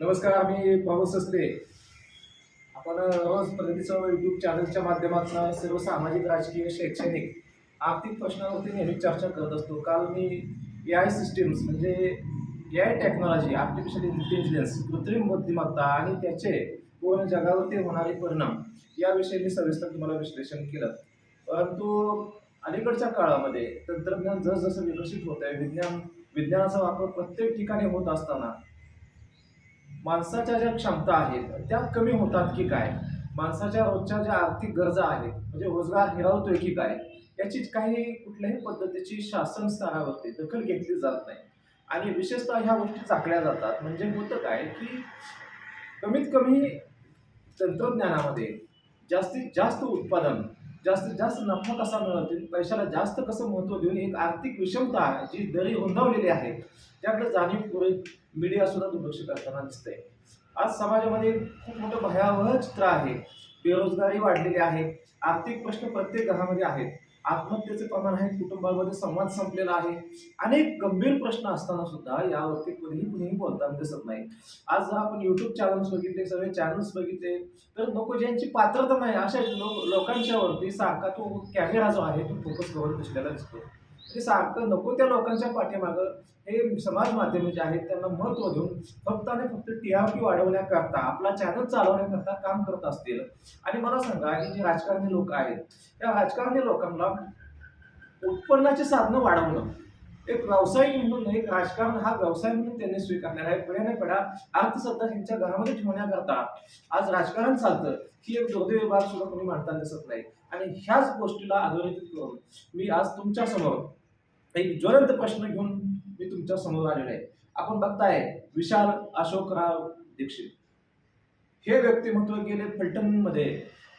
नमस्कार मी प्रभू सस्ते आपण रोज प्रगतीचं युट्यूब चॅनलच्या माध्यमातून सर्व सामाजिक राजकीय शैक्षणिक आर्थिक प्रश्नावरती नेहमी चर्चा करत असतो. काल मी ए आय सिस्टीम्स म्हणजे A I technology artificial intelligence कृत्रिम बुद्धिमत्ता आणि त्याचे पूर्ण जगावरती होणारे परिणाम याविषयी मी सविस्तर तुम्हाला विश्लेषण केलं. परंतु अलीकडच्या काळामध्ये तंत्रज्ञान जसजसं विकसित होत आहे विज्ञान विज्ञानाचा वापर प्रत्येक ठिकाणी होत असताना माणसाच्या ज्या क्षमता आहेत त्या कमी होतात की काय? माणसाच्या रोजच्या ज्या आर्थिक गरजा आहेत म्हणजे रोजगार हिरावतोय की काय? याची काही कुठल्याही पद्धतीची शासन स्तरावरती दखल घेतली जात नाही. आणि विशेषतः ह्या गोष्टी चाकल्या जातात. म्हणजे होतं काय की कमीत कमी तंत्रज्ञानामध्ये जास्तीत जास्त उत्पादन जास्तीत जास्त नफा कसा मिळवतील? पैशाला जास्त कसं महत्त्व देऊन एक आर्थिक विषमता जी दरी उंधावलेली आहे त्याकडे जाणीवपूर्वक मीडिया सुद्धा दुर्लक्ष करताना दिसते आज समाजामध्ये खूप मोठं भयावह चित्र आहे. बेरोजगारी वाढलेली आहे. आर्थिक प्रश्न प्रत्येक घरामध्ये आहेत. आत्महत्येचे प्रमाण आहे कुटुंबामध्ये संवाद संपलेला आहे. अनेक गंभीर प्रश्न असताना सुद्धा यावरती कोणीही कुणीही बोलताना दिसत नाही. आज जर आपण युट्यूब चॅनल्स बघितले सगळे चॅनल्स बघितले. तर नको ज्यांची पात्रता नाही अशा लोकांच्यावरती लोकांच्या वरती सारखा तो कॅमेरा जो आहे तो फोकस करून दिसलेला दिसतो हे सारखं नको त्या लोकांच्या पाठीमागं. हे समाज माध्यमे जे आहेत त्यांना महत्त्व देऊन फक्त आणि फक्त टी आर पी वाढवण्याकरता आपला चॅनल चालवण्याकरता काम करत असतील. आणि मला सांगा हे जे राजकारणी लोक आहेत त्या राजकारणी लोकांना उत्पन्नाची साधनं वाढवणं. एक व्यावसायिक म्हणून एक राजकारण हा व्यवसाय म्हणून त्यांनी स्वीकारलेला आहे. पिढ्याने पिढ्या अर्थसत्ता त्यांच्या घरामध्ये ठेवण्याकरता आज राजकारण चालतं. ही एक दुर्दैवी बाब सुद्धा कोणी मांडताना दिसत नाही. आणि ह्याच गोष्टीला अधोरेखित करून मी आज तुमच्यासमोर काही ज्वलंत प्रश्न घेऊन मी तुमच्यासमोर आलेलो आहे. आपण बघताय विशाल अशोकराव दीक्षित. हे व्यक्तिमत्व गेले फलटणमध्ये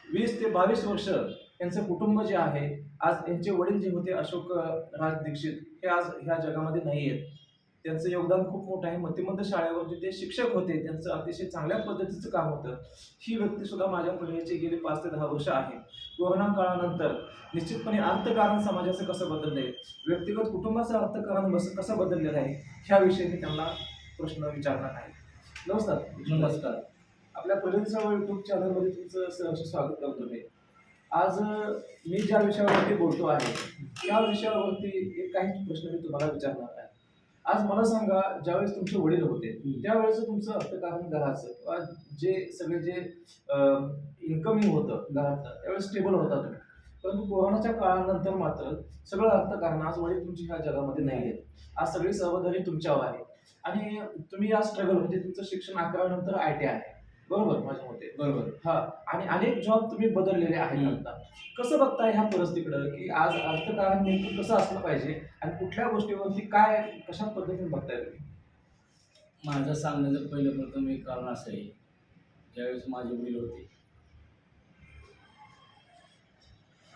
वीस ते बावीस वर्ष यांचं कुटुंब जे आहे आज यांचे वडील जे होते अशोक राज दीक्षित हे आज ह्या जगामध्ये नाही आहेत त्यांचं योगदान खूप मोठं आहे. मतिमंद शाळेवरती ते शिक्षक होते. त्यांचं अतिशय चांगल्या पद्धतीचं काम होतं. ही व्यक्ती सुद्धा माझ्या पिढीचे गेले पाच ते दहा वर्ष आहे. कोरोना काळानंतर निश्चितपणे अर्थकारण समाजाचं कसं बदललंय? व्यक्तिगत कुटुंबाचं अर्थकारण बस कसं बदललेलं आहे? ह्याविषयी मी त्यांना प्रश्न विचारणार आहे. नमस्कार. नमस्कार. आपल्या प्रगतीचा युट्यूब चॅनलमध्ये तुमचं सहर्ष स्वागत करतो मी. आज मी ज्या विषयावरती बोलतो आहे त्या विषयावरती एक काही प्रश्न मी तुम्हाला विचारणार आहे. आज मला सांगा ज्यावेळेस तुमचे वडील होते त्यावेळेस तुमचं अर्थकारण घराचं किंवा जे सगळे जे इन्कमिंग होतं घरातलं त्यावेळेस स्टेबल होता तुम्ही. परंतु कोरोनाच्या काळानंतर मात्र सगळं अर्थकारण आज वडील तुमची ह्या जगामध्ये नाही आहेत. आज सगळी जबाबदारी तुमच्यावर आहे. आणि तुम्ही आज स्ट्रगल म्हणजे तुमचं शिक्षण अकरावी नंतर आय टी आहे. बरोबर माझ्या मते. बरोबर. हा. आणि अनेक जॉब तुम्ही बदललेले आहेत. आता. कसं बघताय ह्या परिस्थितीकडं? की आज अर्थकारण नेमकं कसं असलं पाहिजे? आणि कुठल्या गोष्टीवरती काय कशा पद्धतीने बघताय तुम्ही? माझं सांगण्याचं पहिलं प्रथम एक कारण असं आहे. ज्यावेळेस माझे वडील होते.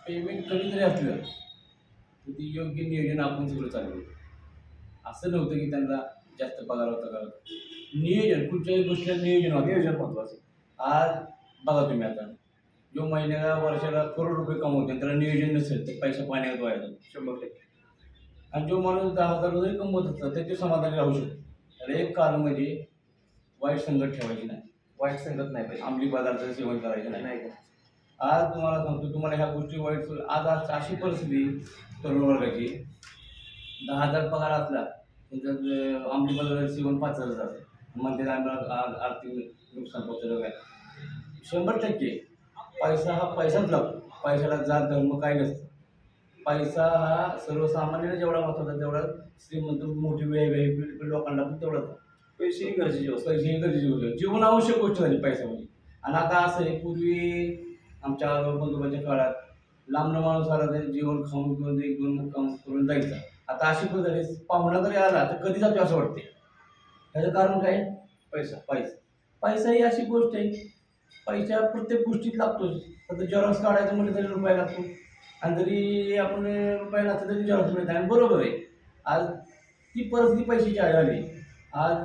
पेमेंट कमी जरी असलं तर ती योग्य नियोजन आपण सगळं चालू असं नव्हतं की त्यांना जास्त पगार होता का? नियोजन कुठल्याही गोष्टीला नियोजन होतं. नियोजन महत्वाचं आज बघा तुम्ही आता. जो महिन्याला वर्षाला करोड रुपये कमवतो त्याला नियोजन नसेल तर पैसा पाण्यात वाया जातो शंभर टक्के. आणि जो माणूस दहा हजार जरी कमवत असला तर ते समाधानी राहू शकतो. त्याला एक कारण म्हणजे वाईट संगत ठेवायची नाही. वाईट संगत नाही पाहिजे. अंमली पदार्थाचं सेवन करायचं नाही. नाही का? आज तुम्हाला सांगतो तुम्हाला ह्या गोष्टी वाईट आज आज अशी परिस्थिती तरुण वर्गाची. दहा हजार पगार असला त्यांच्यात अं, अंमली पदार्थाचं सेवन पाच हजार जातं. आम्हाला आ- आर्थिक नुकसान पोचवलं काय शंभर टक्के. पैसा हा पैसाच लागतो. पैशाला जात धर्म काय नसतं. पैसा हा सर्वसामान्याला जेवढा महत्त्वाचा तेवढा श्रीमंत मोठी वेळ वेळ लोकांना पण तेवढाच आहे. पैसे ही गरजेची वस्तू आहे. पैसे ही गरजेची आहे. जीवन आवश्यक गोष्ट झाली पैसा म्हणजे आणि आता असं आहे पूर्वी आमच्या बंधुबाच्या काळात लांबनं माणूस आला तर जेवण खाऊन किंवा एक दोन मुक्काम करून जायचा. आता अशी पद्धत आहे पाहुणा जरी आला तर कधी जातो असं वाटते त्याचं कारण काय? पैसा. पैसा. पैसा ही अशी गोष्ट आहे. पैसा प्रत्येक गोष्टीत लागतोच. आता जेरॉक्स काढायचं म्हटलं तरी रुपया लागतो. आणि जरी आपण रुपया लागतं तरी जेरॉक्स मिळत आणि बरोबर आहे. आज ती परिस्थिती पैशाची आहे झाली. आज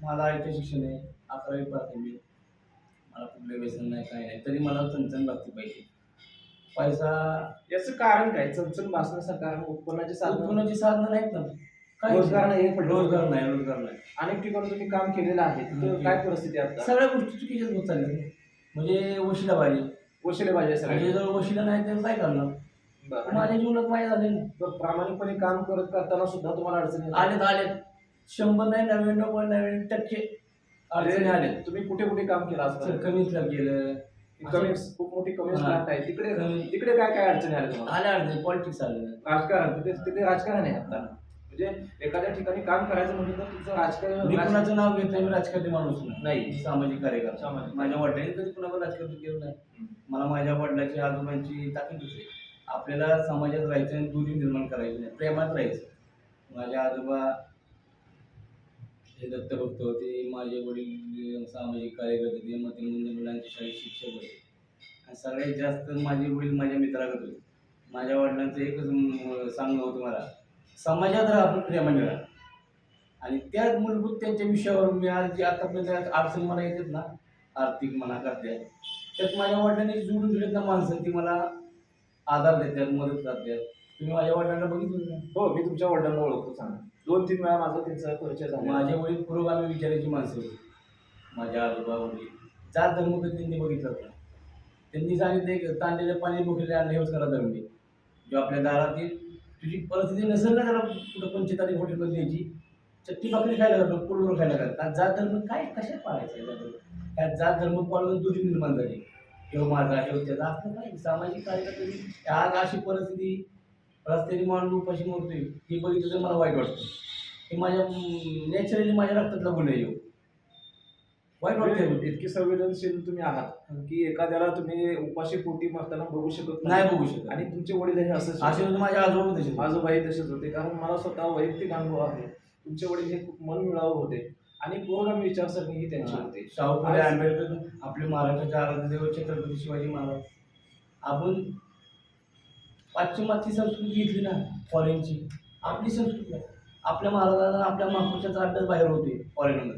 मला आय टी शिक्षण आहे. अकरावी प्राथमिक मला कुठलं व्यसन नाही काय नाही. तरी मला चणचण लागते पैसे पैसा याचं कारण काय? चणचण भासण्याचं कारण उत्पन्नाचे साधन? उत्पन्नाची साधनं नाहीत ना. रोजगार नाही हे पडलं. रोजगार नाही रोजगार नाही. अनेक ठिकाणी तुम्ही काम केलेलं आहे. काय परिस्थिती आहे आता? सगळ्या गोष्टी चुकीच्याच होत चालल्या. म्हणजे वशिला पाहिजे वशिले पाहिजे म्हणजे सगळे जर वशिला नाही तर काय करणार? बरं. माझ्या जीवनात माहीत झाले ना तर प्रामाणिकपणे काम करत करताना सुद्धा तुम्हाला अडचणी येतात. आलेत आलेत. शंभर नाही नव्याण्णव पॉईंट नव्याण्णव टक्के अडचणी आले तुम्ही कुठे कुठे काम केलं असतं? कमीच केलं. कमी खूप मोठी कमी हा. प्लांट आहे. तिकडे कमी- तिकडे काय काय अडचणी आल्या तुम्हाला? आले अडचणी पॉलिटिक्स आले. राजकारण तिथे तिथे राजकारण आहे आता. म्हणजे एखाद्या ठिकाणी काम करायचं म्हटलं तर तुमचं मी राजकारण कुणाचं नाव घेत नाही मी राजकारणी माणूस नाही. सामाजिक कार्यकर्ता. सामाजिक. माझ्या वडिलांनी कधी कुणावर राजकारण केलं नाही. मला माझ्या वडिलाची आजोबांची ताकीद होती. आपल्याला समाजात राहायचं आणि दूरी निर्माण करायची नाही. प्रेमात राहायचं. माझे आजोबा हे दत्तभक्त होते. माझे वडील सामाजिक कार्यकर्ते ते मतिमंद मुलांचे शाळेत शिक्षक होते. आणि सगळ्यात जास्त माझे वडील माझ्या मित्राकडे होते. माझ्या वडिलांचं एकच सांगणं होतं मला. समाजात राहा आपण प्रेमाने राहा आणि त्याच मूलभूत त्यांच्या विषयावरून मी आज जे आतापर्यंत अडचण मला येतात ना आर्थिक म्हणा करते त्यात माझ्या वडिलांनी जोडून दिलेत ना माणसं ती मला आधार देतात मदत करतात. तुम्ही माझ्या वडिलांना बघितलं हो मी तुमच्या वडिलांना ओळखतो सांगा दोन तीन वेळा माझा त्यांचा परिचय झाला. माझे वडील पुरोगामी विचारायची माणसं होती माझ्या आजोबा वडील. जात धर्म कधी त्यांनी बघितलं होतं. त्यांनी सांगितले तांदळाच्या पाणी बुखले अन्न हेच करा धर्म. जो आपल्या दारात येईल तुझी परिस्थिती नसेल ना त्याला कुठं पंचतारी हॉटेलमध्ये द्यायची? चट्टी भाकरी खायला घालतो पोलवर खायला घालतो. आज जात धर्म काय कशा पाळायचं आहे जात धर्म? त्या जात धर्म पाळून दुरी निर्माण झाली. किंवा माझा हे त्याचा असं काय सामाजिक कार्यकर्ते आज अशी परिस्थिती रस्त्याने माणूस उपाशी मरतोय हे बघितलं तर मला वाईट वाटतं. हे माझ्या नॅचरली माझ्या रक्तातला गुन्हा आहे हो. वाटतंय म्हणजे इतकी संवेदनशील तुम्ही आहात की एखाद्याला तुम्ही उपाशी पोटी मरताना बघू शकत नाही. बघू शकत. आणि तुमचे वडील हे असंच असे होते. माझ्या आजोबा तसे आजोबाई तसेच होते. कारण मला स्वतः वैयक्तिक अनुभव आहे. तुमचे वडील हे खूप मन मिळावं होते. आणि पूर्वगामी विचारसरणी ही त्यांची होती. शाहू फुले आंबेडकर आपले महाराष्ट्राचे आराध्य देव छत्रपती शिवाजी महाराज. आपण पाश्चिमात्य संस्कृती घेतली ना फॉरेनची आपली संस्कृती. आपल्या महाराजांना आपल्या महापुरुषाचा अभ्यास बाहेर होते फॉरेनमध्ये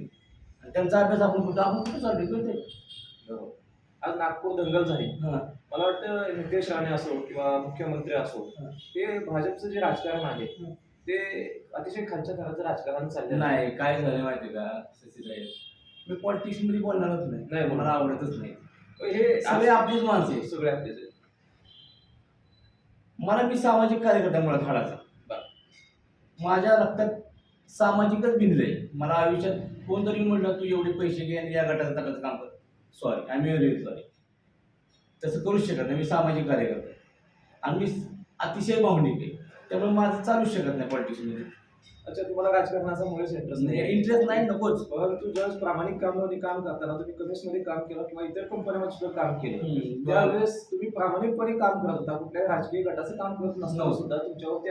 त्यांचा अभ्यास आपण करतो आपण कुठं चाललोय कळते बरोबर. आज नागपूर दंगल झाली हां मला वाटतं नितेश राणे असो किंवा मुख्यमंत्री असो हा. हे भाजपचं जे राजकारण आहे हं. ते अतिशय खालच्या थराचं राजकारण चाललेलं आहे. नाही काय झालं माहिती का सचिन मी पॉलिटिक्समध्ये बोलणारच नाही नाही मला आवडतच नाही हे सगळे आपलीच माणसं आहेत. सगळे आपलेच आहेत. मला मी सामाजिक कार्यकर्त्यामुळे बरं. माझ्या रक्तात सामाजिकच भिनलंय मला आयुष्यात कोणतरी म्हटलं तू एवढे पैसे घे आणि या गटाचं तटाचं काम कर. Sorry I am very sorry तसं करूच शकत नाही मी सामाजिक कार्यकर्ता आणि मी अतिशय भावनिक आहे. त्यामुळे माझं चालूच शकत नाही पॉलिटिक्समध्ये अच्छा तुम्हाला राजकारणाचा मुळेच इंटरेस्ट नाही इंटरेस्ट नाही नकोच परंतु ज्यावेळेस प्रामाणिक कामामध्ये काम करताना तुम्ही कमिशनमध्ये काम केलं किंवा इतर कंपन्यांमध्ये सुद्धा काम केलं. त्यावेळेस तुम्ही प्रामाणिकपणे काम करत होता कुठल्याही राजकीय गटाचं काम करत नसताना नव्हतं. सुद्धा तुमच्यावरती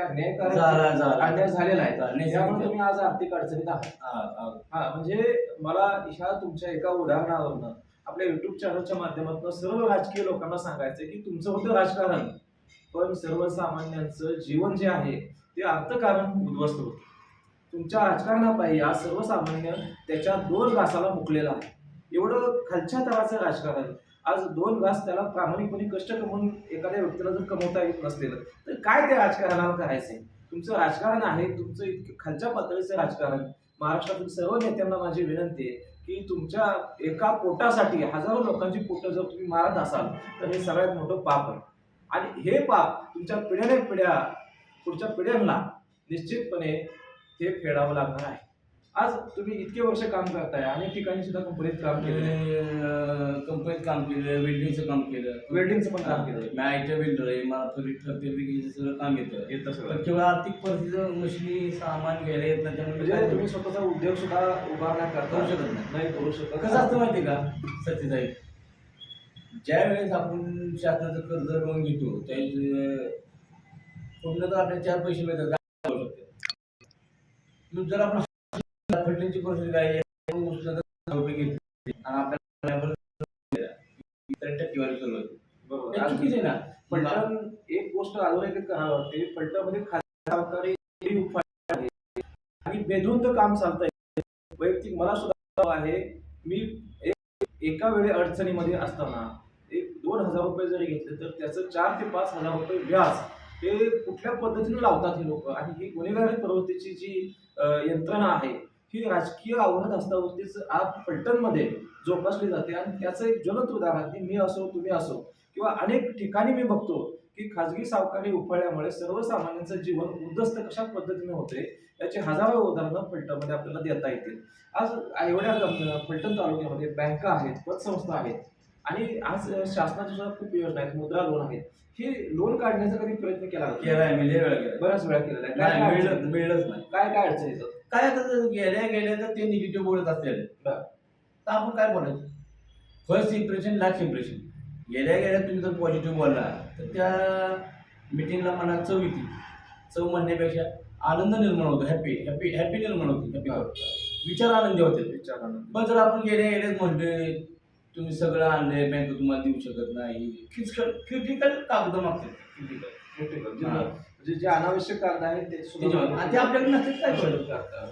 झाला अन्याय झालेला आहे. त्यामुळे तुम्ही आज आर्थिक अडचणीत आहात. हा म्हणजे मला ह्या तुमच्या एका उदाहरणावरनं आपल्या युट्यूब चॅनलच्या माध्यमातून सर्व राजकीय लोकांना सांगायचं की तुमचं होतं राजकारण पण सर्वसामान्यांचं जीवन जे आहे ते अर्थकारण उद्ध्वस्त होतं तुमच्या राजकारणापायी आज सर्वसामान्य त्याच्या दोन घासाला मुकलेला आहे. एवढं खालच्या तळाचं राजकारण आज दोन घास त्याला प्रामाणिकपणे कष्ट कमवून एखाद्या व्यक्तीला जर कमवता येत नसलेलं तर काय त्या राजकारणाला करायचंय तुमचं राजकारण आहे तुमचं इतकं खालच्या पातळीचं राजकारण. महाराष्ट्रातील सर्व नेत्यांना माझी विनंती आहे की तुमच्या एका पोटासाठी हजारो लोकांची पोटं जर तुम्ही मारत असाल तर हे सगळ्यात मोठं पाप आहे. आणि हे पाप तुमच्या पिढ्याने पिढ्या पुढच्या पिढ्यांना निश्चितपणे हे फेडावं लागणार आहे. आज तुम्ही इतके वर्ष काम करताय अनेक ठिकाणी सुद्धा कंपनीत काम केलं कंपनीत काम केलं वेल्डिंगचं काम केलं वेल्डिंगचं पण काम केलं मी वेल्डर आहे मला फॅब्रिकेशन सगळं काम येतं. येतं सगळं. केवळ आर्थिक परिस्थिती मशिनी सामान घ्यायला येत नाही त्यामुळे म्हणजे तुम्ही स्वतःचा उद्योग सुद्धा उभारण्याकरता करू शकत नाही. करू शकत. कसं असतं माहिती का सत्य साहेब ज्या वेळेस आपण शासनाचं कर्ज लोन घेतो त्यावेळेस पूर्ण तर आपल्याला चार पैसे मिळतात काय करू शकतो मग जर आपण फटल्यांची परिस्थिती काय आहे, आपण उचलून दहा रुपये घेतले. आणि आपल्याला इतर टक्केवारी सुरू होते. बरोबर. आज चुकीचं आहे ना. फलटण एक गोष्ट अधोरेखित करावी लागते फलटणमध्ये उपाय आहे. आणि बेधुंद काम चालतंय. वैयक्तिक मला सुद्धा आहे. मी एक एका वेळी अडचणीमध्ये असताना एक दोन हजार रुपये जरी घेतले तर त्याचं चार ते पाच हजार रुपये व्याज हे कुठल्या पद्धतीने लावतात हे लोक? आणि ही गुन्हेगारी प्रवृत्तीची जी यंत्रणा आहे ही राजकीय आव्हानात असतावरतीच आज पलटनमध्ये जोपासली जाते आणि त्याचं एक ज्वलंत उदाहरण की मी असो तुम्ही असो किंवा अनेक ठिकाणी मी बघतो की खाजगी सावकारी उफाळल्यामुळे सर्वसामान्यांचं जीवन उद्ध्वस्त कशा पद्धतीने होते याची हजारो उदाहरणं फलटणमध्ये आपल्याला देता येतील. आज एवढ्या गम- फलटण तालुक्यामध्ये बँका आहेत पतसंस्था आहेत आणि आज शासनाच्या सुद्धा खूप योजना आहेत मुद्रा लोन आहेत. हे लोन काढण्याचा कधी प्रयत्न केला का? केलाय मी लय वेळा केलाय. बऱ्याच वेळा केलेला आहे. काय नाही काय मिळलं अडचण- मिळलंच नाही. काय काय अडचण येतात काय आता गेल्या गेल्या तर ते निगेटिव्ह बोलत असेल बरं. तर आपण काय बोलायचं? फर्स्ट इम्प्रेशन लास्ट इम्प्रेशन गेल्या गेल्या तुम्ही जर पॉझिटिव्ह बोलला तर त्या मिटिंगला मनात चव येते. चव म्हणण्यापेक्षा आनंद निर्माण होतो हॅपी हॅपी हॅपी निर्माण होते. हॅपी विचार आनंदी होते. विचारानं पण जर आपण गेल्या गेल्याच म्हणले तुम्ही सगळं आणलंय बँक तुम्हाला देऊ शकत नाही क्रिटिकल क्रिटिकल कागद मागते क्रिटिकल. जे-. म्हणजे जे अनावश्यक कागद आहेत ते त्याच्यावर. आणि ते आपल्याकडे नसतील काय करतात.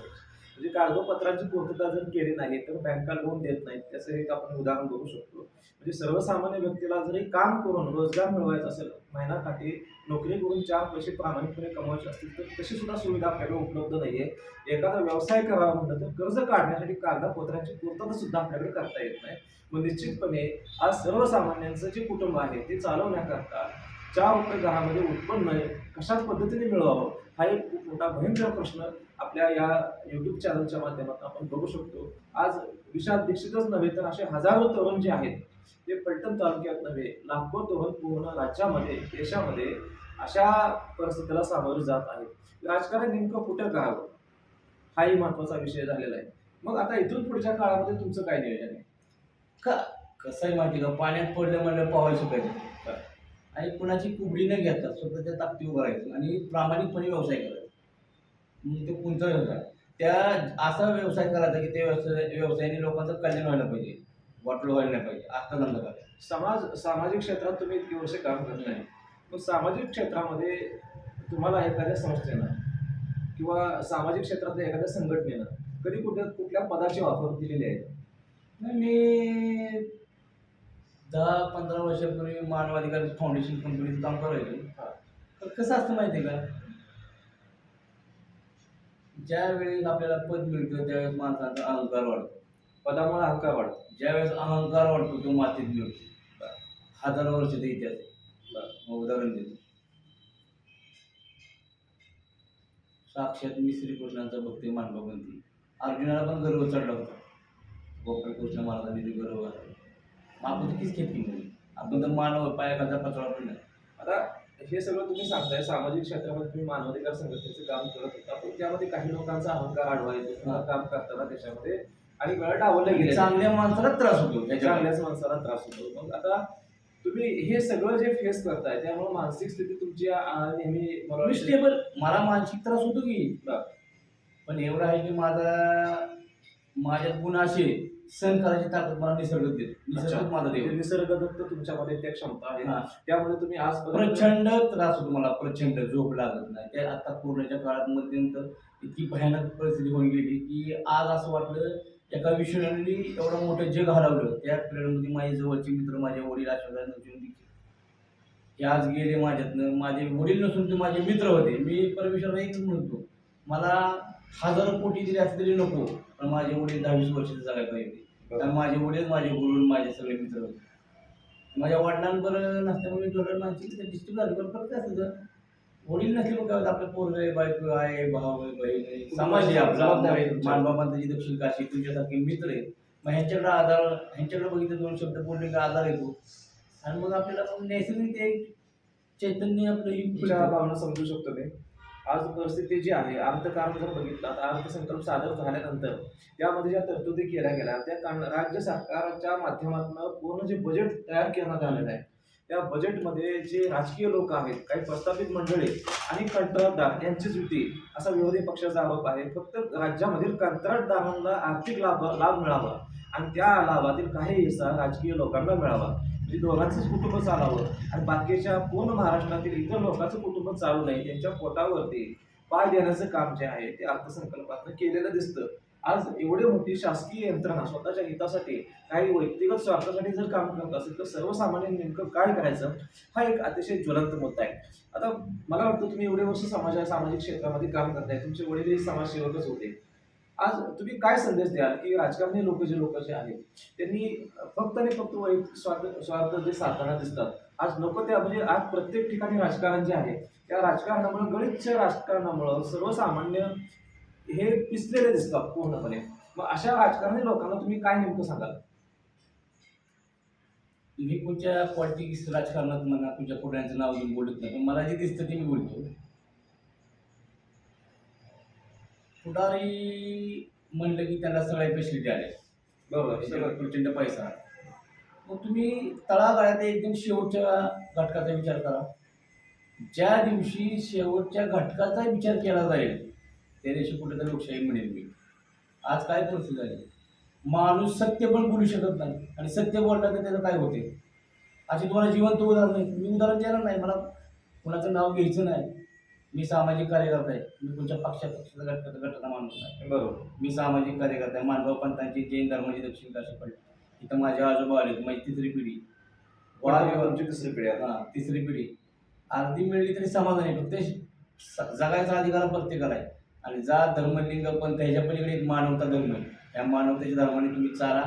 म्हणजे कागदोपत्रांची पूर्तता जर केली नाही तर बँका लोन देत नाहीत. त्याचं एक आपण उदाहरण बघू शकतो. म्हणजे सर्वसामान्य व्यक्तीला जरी काम करून रोजगार मिळवायचा असेल महिनाकाठी नोकरी करून चार पैसे प्रामाणिकपणे कमवायचे असतील तर तशी सुद्धा सुविधा आपल्याकडे उपलब्ध नाही आहे एखादा व्यवसाय करावा म्हणलं तर कर्ज काढण्यासाठी कागदपत्रांची पूर्तता सुद्धा आपल्याकडे करता येत नाही. मग निश्चितपणे आज सर्वसामान्यांचं जे कुटुंब आहे ते चालवण्याकरता चार रुपये घरामध्ये उत्पन्न कशाच पद्धतीने मिळवावं हा एक मोठा भयंकर प्रश्न आपल्या या युट्यूब चॅनलच्या माध्यमातून आपण बघू शकतो. आज विशाल दीक्षितच नव्हे तर असे हजारो तरुण जे आहेत ते पलटण तालुक्यात नव्हे लाखो तरुण पूर्ण राज्यामध्ये देशामध्ये अशा परिस्थितीला सामोरे जात आहेत. राजकारण नेमकं कुठं करावं? हाही महत्त्वाचा विषय झालेला आहे. मग आता इथून पुढच्या काळामध्ये तुमचं काय नियोजन आहे? का कसं आहे माहिती का? पाण्यात पडलं म्हणलं पावायला शिकायचं आणि कुणाची कुबडी न घेता स्वतःच्या ताकदी उभं राहायचं. आणि प्रामाणिकपणे व्यवसाय करायचा. मग ते कोणता व्यवसाय? त्या असा व्यवसाय करायचा की त्या व्यवसाय व्यवसायाने लोकांचं कल्याण व्हायला पाहिजे. वाटलं व्हायला नाही पाहिजे. आता धंदा करायचा समाज सामाजिक क्षेत्रात तुम्ही इतकी वर्ष काम करताय मग सामाजिक क्षेत्रामध्ये तुम्हाला एखाद्या संस्थेनं किंवा सामाजिक क्षेत्रातल्या एखाद्या संघटनेनं कधी कुठे कुठल्या पदाची ऑफर दिलेली आहे? नाही, मी दहा पंधरा वर्षापूर्वी मानवाधिकार फाउंडेशन कंपनीचं काम करायचो. हा. तर कसं असतं माहिती आहे का? ज्या वेळेस आपल्याला पद मिळतं त्यावेळेस माणसाचा अहंकार वाढतो. पदामुळे अहंकार वाढतो. ज्यावेळेस अहंकार वाढतो तो मातीत मिळतो. हजारो वर्षाचा इतिहास आहे. उदाहरण देतो. साक्षात मी श्रीकृष्णांचा भक्ती बनते अर्जुनाला पण गर्व चढला होता. गोपाळकृष्ण महाराजांनी ते गर्व आपण तर किस खेती म्हणजे आपण तर मानव पायाखालचा पचळा पण नाही आता हे सगळं तुम्ही सांगताय सामाजिक क्षेत्रामध्ये तुम्ही मानवाधिकार संघटनेचं काम करत त्यामध्ये काही लोकांचा अहंकार आढवायचा किंवा काम करताना त्याच्यामध्ये आणि वेळ डावलं गेलं. चांगल्या माणसाला त्रास होतो. त्याच्यामुळे चांगल्याच माणसाला त्रास होतो. मग आता तुम्ही हे सगळं जे फेस करताय त्यामुळे मानसिक स्थिती तुमची नेहमी स्टेबल मला मानसिक त्रास होतो की. पण एवढं आहे की माझा माझ्यात गुण असे सहन करायची ताकद मला निसर्ग देतो निसर्ग माझा देव. म्हणजे निसर्गदत्त तुमच्यामध्ये त्या क्षमता आहे. हा. त्यामुळे तुम्ही आज प्रचंड त्रास होतो मला. प्रचंड झोप लागत नाही. त्या आता कोरोनाच्या काळात मध्यंतर इतकी भयानक परिस्थिती होऊन गेली की आज असं वाटलं एका विषयाने एवढं मोठं जग हरवलं. त्या पिरियडमध्ये माझे जवळचे मित्र माझे वडील आशीर्वाद हे आज गेले माझ्यातनं. माझे वडील नसून ते माझे मित्र होते. मी परमेश्वरला एकच म्हणतो मला हजार कोटी दिले असले तरी नको पण माझे वडील दहावीस वर्षाचे जगायला पाहिजे कारण माझे वडील माझे गुरु माझे सगळे मित्र. होते माझ्या वडिलांवर नसल्यामुळे थोडं मानसिक डिस्टर्ब झाली पण फक्त असं जर वडील नसले मग काय आपलं पोरग आहे बायको आहे भाऊ आहे बहीण आहे समाज आहे आपला. आहे मानबाबांची दक्षिण काशी तुझ्यासारखे मित्र आहे मग ह्यांच्याकडे आधार ह्यांच्याकडे बघितलं दोन शब्द बोलले आधार येतो? आणि मग आपल्याला नैसर्गिक ते चैतन्य आपलं भावना समजू शकतो ते आज परिस्थिती जी आहे अर्थकारण जर बघितलं तर अर्थसंकल्प सादर झाल्यानंतर त्यामध्ये ज्या तरतुदी केल्या गेल्या त्या कारण राज्य सरकारच्या माध्यमातून पूर्ण जे बजेट तयार करण्यात आलेलं आहे त्या बजेटमध्ये जे राजकीय लोक आहेत काही प्रस्थापित मंडळे आणि कंत्राटदार यांचीच युती असा विरोधी पक्षाचा आरोप आहे. फक्त राज्यामधील कंत्राटदारांना आर्थिक लाभ लाभ मिळावा आणि त्या लाभातील काही हिस्सा राजकीय लोकांना मिळावा. म्हणजे दोघांचंच कुटुंब चालावं आणि बाकीच्या पूर्ण महाराष्ट्रातील इतर लोकांचं कुटुंब चालू नये त्यांच्या पोटावरती पाय देण्याचं काम जे आहे ते अर्थसंकल्पातनं केलेलं दिसतं. आज एवढी मोठी शासकीय यंत्रणा स्वतःच्या हितासाठी काही व्यक्तिगत स्वार्थासाठी जर काम करत असेल तर सर्वसामान्य नेमकं काय करायचं हा एक अतिशय ज्वलंत मुद्दा आहे. आता मला वाटतं तुम्ही एवढे वर्ष समाजा सामाजिक क्षेत्रामध्ये काम करताय तुमचे वडीलही समाजसेवकच होते. आज तुम्ही काय संदेश द्याल की राजकारणी लोक जे लोक जे आहेत त्यांनी फक्त आणि फक्त वैयक्तिक स्वार्थ स्वार्थ जे साधताना दिसतात. आज नको त्या म्हणजे आज प्रत्येक ठिकाणी राजकारण जे आहे त्या राजकारणामुळे गणित राजकारणामुळं सर्वसामान्य हे पिसलेले दिसतात पूर्णपणे. मग अशा राजकारणी लोकांना तुम्ही काय नेमकं सांगाल? मी कोणत्या पॉलिटिक्स राजकारणात म्हणा तुमच्या पुढ्यांचं नाव घेऊन बोलत नाही पण मला जे दिसतं ते मी बोलतो. पुढारी म्हणलं की त्यांना सगळ्या फॅसिलिटी आल्या बरोबर सगळं. प्रचंड पैसा. मग तुम्ही तळागाळात एकदम शेवटच्या घटकाचा विचार करा. ज्या दिवशी शेवटच्या घटकाचा विचार केला जाईल त्या दिवशी कुठेतरी लोकशाही मिळेल मी. आज काय परिस्थिती झाली? माणूस सत्य पण बोलू शकत नाही आणि सत्य बोलला तर त्याचं काय होते? अशी तुम्हाला जिवंत उदाहरण नाही मी उदाहरण देणार नाही मला कोणाचं नाव घ्यायचं नाही. मी सामाजिक कार्यकर्ता आहे. मी तुमच्या पक्षा पक्षाचा घटकाचा घटना माणूस नाही बरोबर. मी सामाजिक कार्यकर्ता आहे. मानभाव पंथांची जैन धर्माची दक्षिण काशी पडली. इथं माझे आजोबा आले माझी तिसरी पिढी. तुमची तिसरी पिढी आहे हा तिसरी पिढी. अर्धी मिळली तरी समाधान आहे. फक्त जगायचा अधिकार प्रत्येकाला आहे. आणि जात धर्म लिंग पंथ ह्याच्या पलीकडे एक मानवता धर्म आहे. त्या मानवतेच्या धर्माने तुम्ही चाला.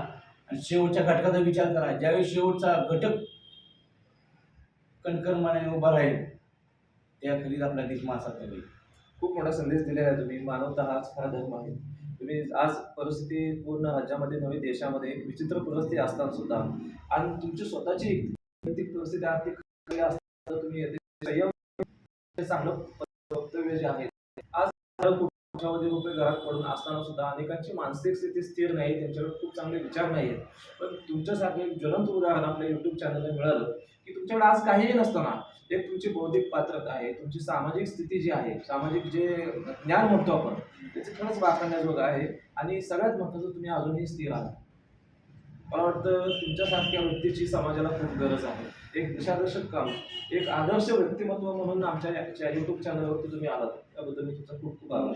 आणि शेवटच्या घटकाचा विचार करा. ज्यावेळी शेवटचा घटक कणकरमाने उभा राहील त्याखेरीज आपला देश मासात नाही खूप मोठा संदेश दिलेला आहे तुम्ही. मानवता हाच खरा धर्म आहे. तुम्ही आज परिस्थिती पूर्ण राज्यामध्ये नव्हे देशामध्ये एक विचित्र परिस्थिती असताना सुद्धा आणि तुमची स्वतःची वैयक्तिक परिस्थिती आर्थिक असताना तुम्ही संयम चांगलं वक्तव्य जे आहे आज कोट्यावधी रुपये घरात पडून असताना सुद्धा अनेकांची मानसिक स्थिती स्थिर नाही त्यांच्याकडे खूप चांगले विचार नाही आहेत. पण तुमच्यासारखे एक ज्वलंत उदाहरण आपल्या युट्यूब चॅनलला मिळालं की तुमच्याकडे आज काहीही नसताना एक तुमची बौद्धिक पात्रता आहे तुमची सामाजिक स्थिती जी आहे सामाजिक जे ज्ञान म्हणतो आपण त्याचं खरंच वाखाणण्याजोगं आहे. आणि सगळ्यात महत्त्वाचं तुम्ही अजूनही स्थिर आहात. मला वाटतं तुमच्यासारख्या व्यक्तीची समाजाला खूप गरज आहे. एक दिशादर्शक काम एक आदर्श व्यक्तिमत्व म्हणून आमच्या यूट्यूब चॅनलवरती तुम्ही आलात. त्याबद्दल मी तुमचा खूप खूप आभार